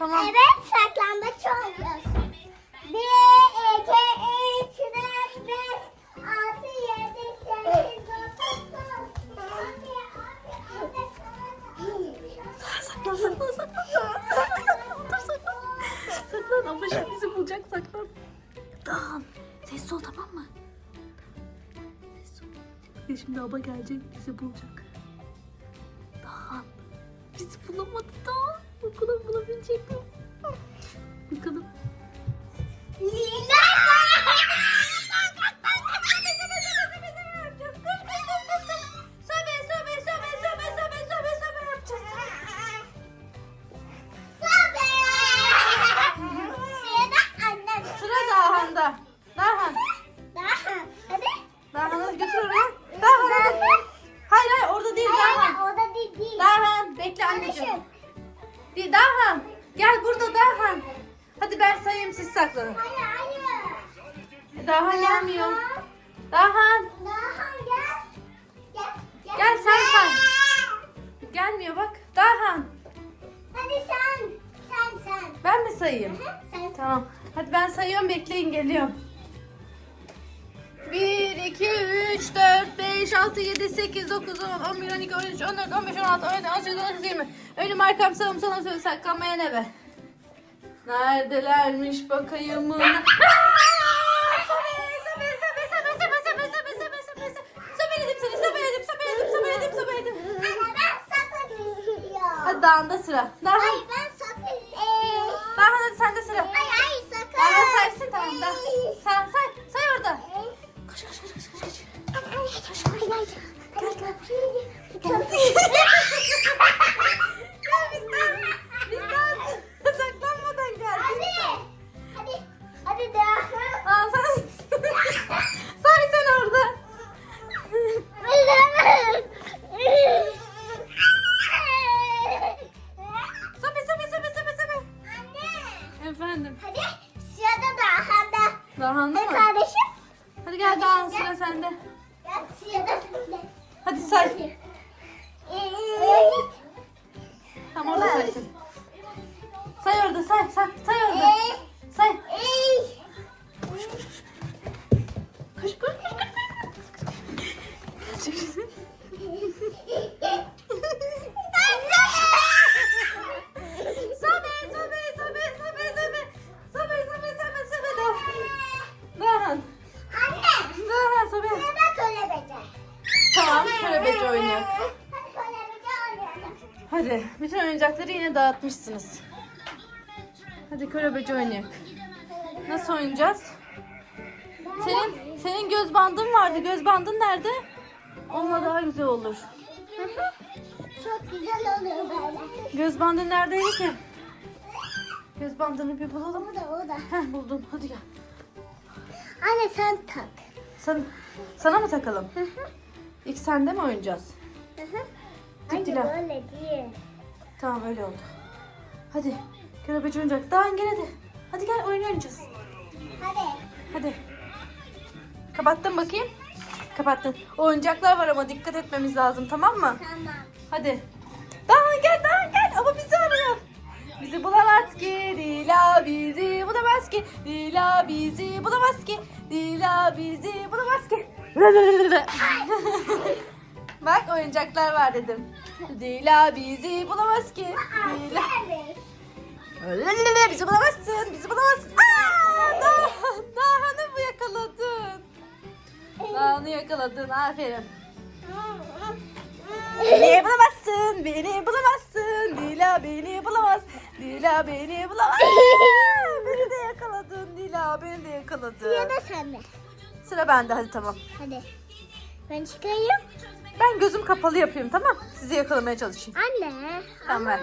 Tamam. Evet saklambaç oynuyoruz. Bir, iki, üç, dört, beş, altı, yedi, sekiz, dokuz, on. Saklan saklan saklan. Saklan ama şimdi bizi bulacak saklan. Dağın. Sessiz ol tamam mı? Sessiz ol. Ya şimdi abla gelecek bizi bulacak. Dağın. Bizi bulamadı Dağın. Bakalım bulabilecek mi? Bakalım. Dağhan'ı götür oraya. Dağhan hadi. Hayır hayır orada değil Dağhan. Dağhan bekle anneciğim. Bir Dağhan. Gel burada Dağhan. Hadi ben sayayım siz saklanın. Dağhan gelmiyor. Dağhan. Gel sen say. Gelmiyor bak. Dağhan. Hadi sen, sen, sen. Ben mi sayayım? Sen, Tamam. Hadi ben sayıyorum bekleyin geliyorum. 1, 2, 3, 4, 5, 6, 7, 8, 9, 10, 11, 12, 13, 14, 15, 16, 17, 18, 19, 20. Önüm arkam sağım sana söyle saklanmaya ne be? Neredelermiş bakayım. Hadi dağında sıra. Daha Hayır ben sakın daha hadi sende sıra. Hayır hayır sakın. Daha saysın tamam da. Hadi say. Tam orada saysın. Say orada say say say orada. Say. ee. Koş koş koş. Koş koş koş koş. Hadi bütün oyuncakları yine dağıtmışsınız. Hadi körebeci oynayalım. Nasıl oynayacağız? Senin senin göz bandın vardı. Göz bandın nerede? Onunla daha güzel olur. Çok güzel oluyor böyle. Göz bandın neredeydi ki? Göz bandını bir bulalım. O da o da. Heh buldum. Hadi gel. Anne sen tak. Sen, sana mı takalım? Hı hı. İlk sende mi oynayacağız? Hı hı. Anne Dilan. değil. Tamam öyle oldu. Hadi. Körebeci oyuncak. Daha gel hadi. Hadi gel oyun oynayacağız. Hadi. Hadi. Kapattın bakayım. Kapattın. Oyuncaklar var ama dikkat etmemiz lazım tamam mı? Tamam. Hadi. Daha gel daha gel ama bizi arıyor. Bizi bulamaz ki Dila bizi bulamaz ki Dila bizi bulamaz ki Dila bizi bulamaz ki Bak oyuncaklar var dedim. Dila bizi bulamaz ki Dila bizi bulamazsın bizi bulamazsın. Aa, daha, daha mı yakaladın? Dağını yakaladın aferin. Beni bulamazsın, beni bulamazsın. Dila beni bulamaz. Dila beni bulamaz. beni de yakaladın Dila, beni de yakaladın. Ya da sen de. Sıra bende hadi tamam. Hadi. Ben çıkayım. Ben gözüm kapalı yapayım tamam. Sizi yakalamaya çalışayım. Anne. Tamam ver.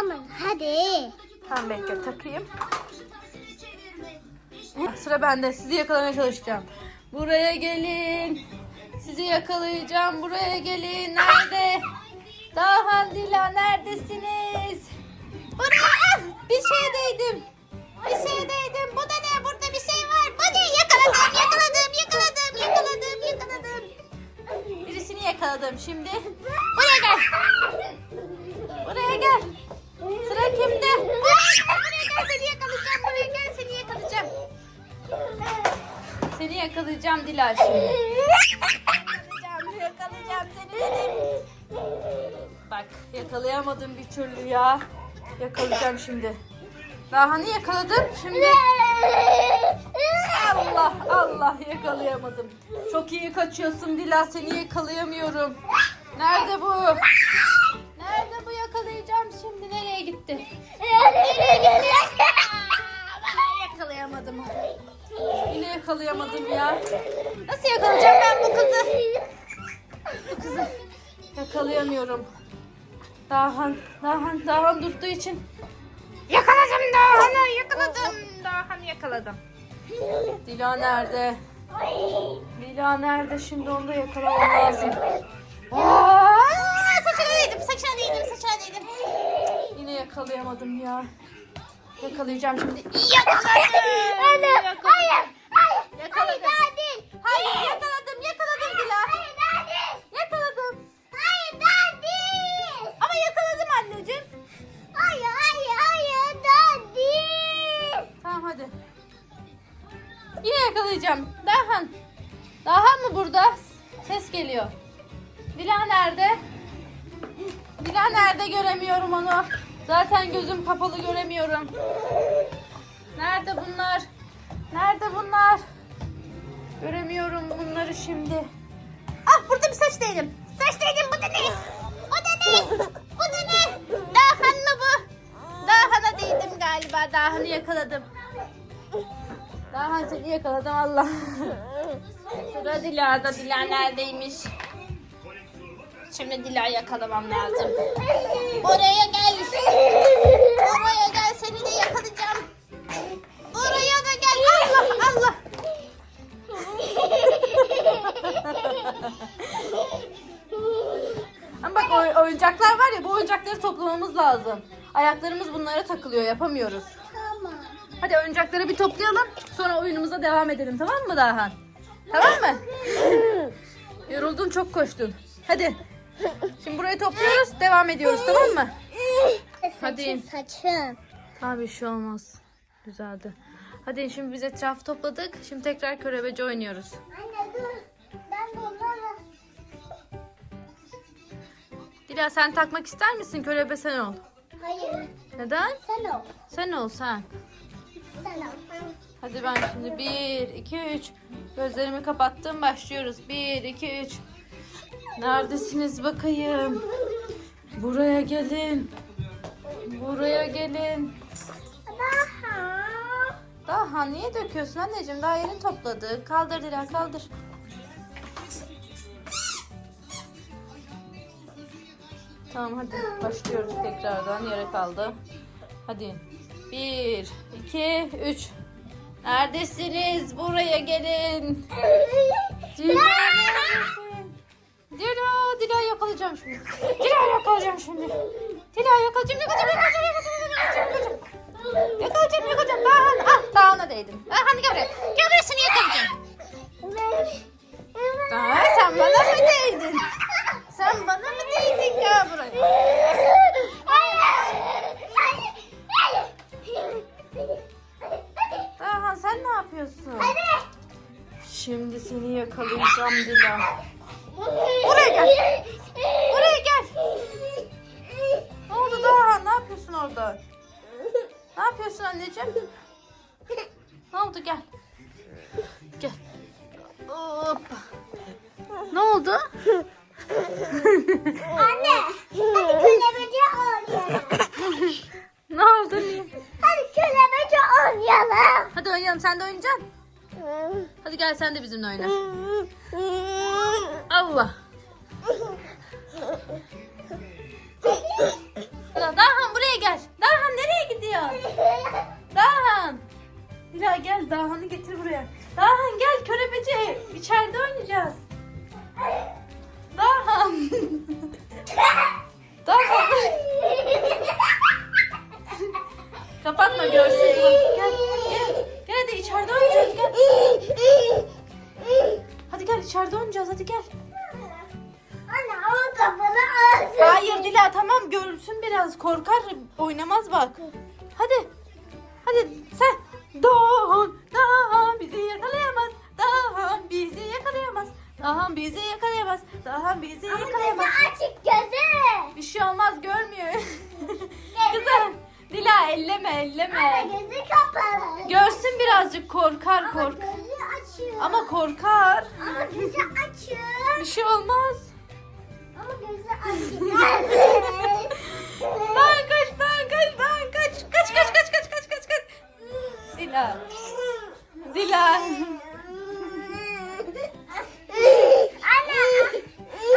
Ama hadi. Tamam bekle takayım. Sıra bende. Sizi yakalamaya çalışacağım. Buraya gelin. Sizi yakalayacağım. Buraya gelin. Nerede? Dahan Dila neredesiniz? Buraya. Ah, Bir şeye değdim. Bir şeye değdim. şimdi. Buraya gel. Buraya gel. Sıra kimde? Buraya gel seni yakalayacağım. Buraya gel seni yakalayacağım. Seni yakalayacağım Dila şimdi. Yakalayacağım, yakalayacağım seni benim. Bak yakalayamadım bir türlü ya. Yakalayacağım şimdi. Daha hani yakaladım şimdi. Yakalayamadım. Çok iyi kaçıyorsun Dila seni yakalayamıyorum. Nerede bu? Nerede bu yakalayacağım şimdi nereye gitti? Yakalayamadım. Yine yakalayamadım ya. Nasıl yakalayacağım ben bu kızı? Bu kızı yakalayamıyorum. Dahan, Dahan, Dahan durduğu için yakaladım Dahan'ı yakaladım. Dahan'ı yakaladım. Dila nerede? Dila nerede? Şimdi onu da yakalamam lazım. Aa, saçına değdim, saçına değdim, saçına değdim. Yine yakalayamadım ya. Yakalayacağım şimdi. Yakaladım. Yakaladım. Hayır. Hayır. Yakaladım. Hayır değil. Hayır yakaladım, yakaladım Dila. Hayır daha değil. Yakaladım. Hayır daha değil. Ama yakaladım anneciğim. Hayır hayır hayır daha değil. Tamam hadi. Yine yakalayacağım. Dahan. Dahan mı burada? Ses geliyor. Dila nerede? Dila nerede göremiyorum onu. Zaten gözüm kapalı göremiyorum. Nerede bunlar? Nerede bunlar? Göremiyorum bunları şimdi. Ah burada bir saç değdim. Saç değdim bu da ne? O da ne? Bu da ne? Dahan mı bu? Dahan'a değdim galiba. Dahan'ı yakaladım. Dahan seni yakaladım Allah. Sıra Dila'da. Dila neredeymiş? Şimdi Dila yakalamam lazım. Oraya gel. Oraya gel seni de yakalayacağım. Oraya da gel. Allah Allah. Ama bak oy- oyuncaklar var ya bu oyuncakları toplamamız lazım. Ayaklarımız bunlara takılıyor yapamıyoruz. Hadi oyuncakları bir toplayalım. Sonra oyunumuza devam edelim tamam mı Dahan? Tamam mı? Yoruldun çok koştun. Hadi. Şimdi burayı topluyoruz devam ediyoruz tamam mı? Hadi. Saçım. Tabii bir şey olmaz. Güzeldi. Hadi şimdi biz etrafı topladık. Şimdi tekrar körebece oynuyoruz. Anne dur. Ben bunları. Dila sen takmak ister misin? Körebe sen ol. Hayır. Neden? Sen ol. Sen ol sen. Hadi ben şimdi 1, 2, 3. Gözlerimi kapattım. Başlıyoruz. 1, 2, 3. Neredesiniz bakayım? Buraya gelin. Buraya gelin. Daha. Daha niye döküyorsun anneciğim? Daha yeni topladık. Kaldır Dila kaldır. Tamam hadi başlıyoruz tekrardan. Yere kaldı. Hadi. 1, 2, 3. Neredesiniz? Buraya gelin. Dila neredesin? Dila, Dila yakalayacağım şimdi. Dila yakalayacağım şimdi. Dila yakalayacağım, yakalayacağım, yakalayacağım, yakalayacağım, yakalayacağım. Yakalayacağım, yakalayacağım. Daha, ah, dağına değdim. Ah, hadi gel buraya. Gel buraya seni yakalayacağım. Aa, sen bana mı değdin? Sen bana mı değdin? Gel buraya. Seni yakalayacağım Dila. Buraya gel. Buraya gel. Ne oldu Daha? Ne yapıyorsun orada? Ne yapıyorsun anneciğim? Ne oldu gel. Gel. Hoppa. Ne oldu? Anne. Hadi kölemece oynayalım. Ne oldu? Hadi kölemece oynayalım. Hadi oynayalım sen de oynayacaksın. Hadi gel sen de bizimle oyna. Allah. Ya Dahan buraya gel. Dahan nereye gidiyorsun? Dahan. Dila gel Dahan'ı getir buraya. Dahan gel körebeci. İçeride oynayacağız. Dahan. Dahan. Kapatma görsün. Oynayacağız hadi gel. Anne ama kafanı ağzı. Hayır Dila tamam görsün biraz korkar oynamaz bak. Hadi. Hadi sen. Dahan, Dahan bizi yakalayamaz. Dahan bizi yakalayamaz. Dahan bizi yakalayamaz. Dahan bizi Ama gözü yakalayamaz. açık gözü. Bir şey olmaz görmüyor. Kızım Dila elleme Ama elleme. gözü kapalı. Görsün birazcık korkar Ama kork. gözü. Ama korkar. Ama gözü. Bir şey olmaz. Ama gözü açıyor. Dahan kaç Dahan kaç Dahan kaç. Kaç kaç kaç kaç kaç kaç kaç. Dila. Dila.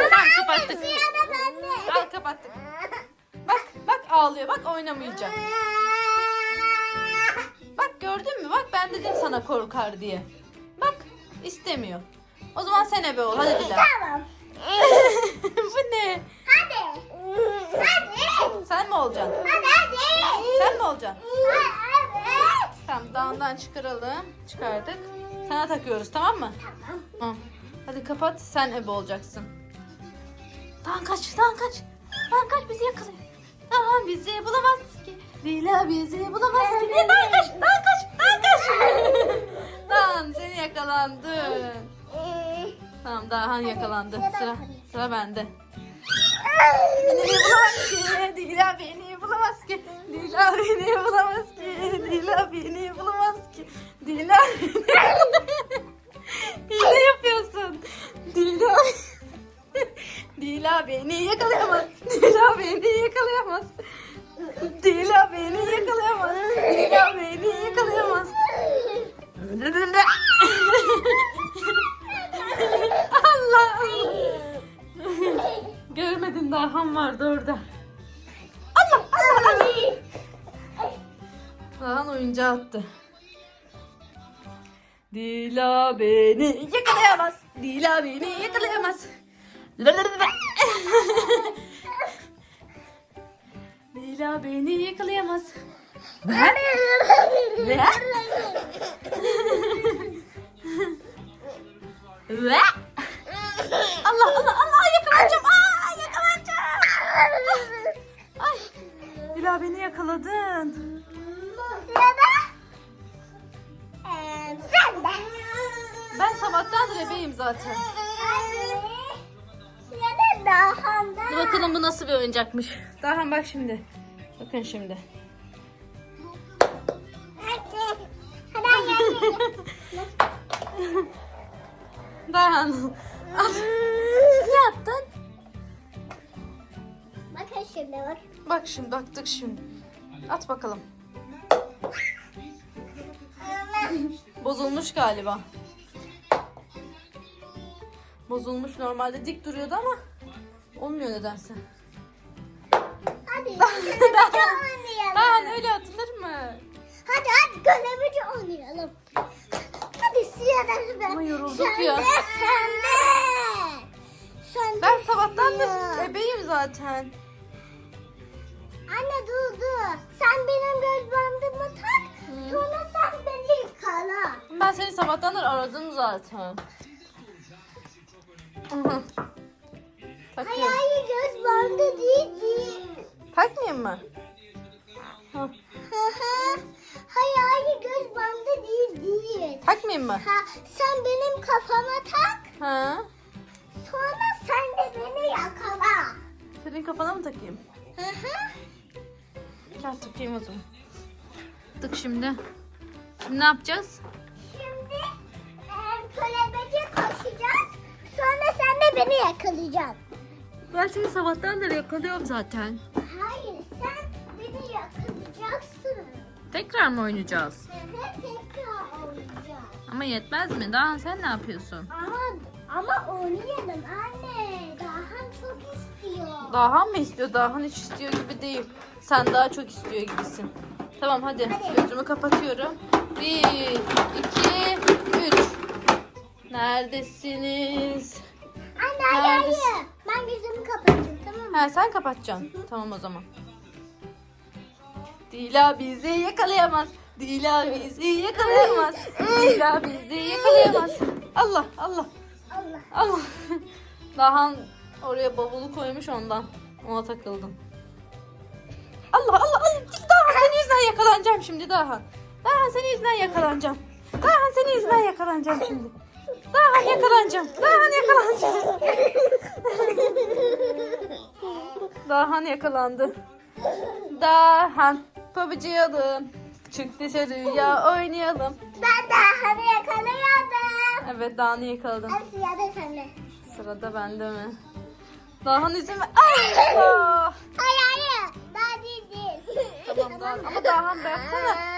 Tamam kapattık. Bende. Al kapattık. Bak bak ağlıyor bak oynamayacak. Bak gördün mü? Bak ben dedim sana korkar diye. Bak istemiyor. O zaman sen ebe ol. Hadi Dila. Tamam. Bu ne? Hadi. Hadi. Sen mi olacaksın? Hadi hadi. Sen mi olacaksın? Evet. Tamam dağından çıkaralım. Çıkardık. Sana takıyoruz tamam mı? Tamam. Tamam. Hadi kapat sen ebe olacaksın. Dağın kaç, dağın kaç. Dağın kaç bizi yakalıyor. Dağın bizi bulamaz ki. Dila bizi bulamaz ki. Dağın kaç, dağın kaç, dağın kaç. Dağın seni yakalandın. Tamam Dağhan yakalandı. Sıra, sıra bende. Beni bulamaz ki. Dila beni bulamaz ki. Dila beni bulamaz ki. Dila beni bulamaz ki. Dila Hile yapıyorsun. Dila Dila beni yakalayamaz. Dila beni yakalayamaz. Dila beni yakalayamaz. Dila beni yakalayamaz. Allah Görmedin Dahan vardı orada. Allah Allah Allah. Dahan oyuncağı attı. Dila beni yakalayamaz. Dila beni yakalayamaz. Dila beni yakalayamaz. Ve ve ve Allah Allah Allah yakalanacağım. Aa. Ay Dila beni yakaladın. Sırada eee, sen de. Ben sabahtandır ebeyim zaten. Sırada Dahan'da. Dur bakalım bu nasıl bir oyuncakmış. Dahan bak şimdi. Bakın şimdi. Dahan. Al. Şimdi bak. Bak şimdi baktık şimdi. At bakalım. Bozulmuş galiba. Bozulmuş normalde dik duruyordu ama olmuyor nedense. Hadi. Dahan oynayalım. öyle atılır mı? Hadi hadi görevci oynayalım. Hadi sırada ben. Ama yorulduk ya. Sen de. Sen de Ben sabahtandır sıra. ebeyim zaten. Sen benim göz bandımı tak. Sonra sen beni yıkala. Ben seni sabahtandır aradım zaten. Takıyorum. Hayır göz bandı değil değil. Takmayayım mı? Hı. Hı hı. Hayır hayır göz bandı değil değil. Takmayayım mı? Ha, sen benim kafama tak. Ha? Sonra sen de beni yakala. Senin kafana mı takayım? Hı hı. Gel takayım o zaman. Tık şimdi. Şimdi ne yapacağız? Şimdi e, kölebeçe koşacağız. Sonra sen de beni yakalayacaksın. Ben seni sabahtandır yakalıyorum zaten. Hayır sen beni yakalayacaksın. Tekrar mı oynayacağız? Hı, tekrar oynayacağız. Ama yetmez mi? Daha sen ne yapıyorsun? Ama ama oynayalım anne. Dahan çok istiyor. Dahan mı istiyor? Dahan hiç istiyor gibi değil. Sen daha çok istiyor gibisin. Tamam hadi. Hadi. Gözümü kapatıyorum. Bir, iki, üç. Neredesiniz? Anne hayır Neredesin? hayır. Ben gözümü kapatayım tamam mı? Ha sen kapatacaksın. Tamam o zaman. Dila bizi yakalayamaz. Dila bizi yakalayamaz. Dila bizi yakalayamaz. Allah Allah Allah. Allah. Dahan oraya bavulu koymuş ondan. Ona takıldım. Allah Allah Allah. Dahan senin yüzünden yakalanacağım şimdi Dahan. Dahan senin yüzünden yakalanacağım. Dahan senin yüzünden yakalanacağım şimdi. Dahan yakalanacağım. Dahan yakalanacağım. Dahan yakalandı. Dahan babacıyalım. Çık dışarıya oynayalım. Ben daha hani yakalıyordum. Evet Dahan'ı yakaladım. Hadi sırada sende. Sırada bende mi? Dahan üzülme. Ay! Hayır hayır. Daha değil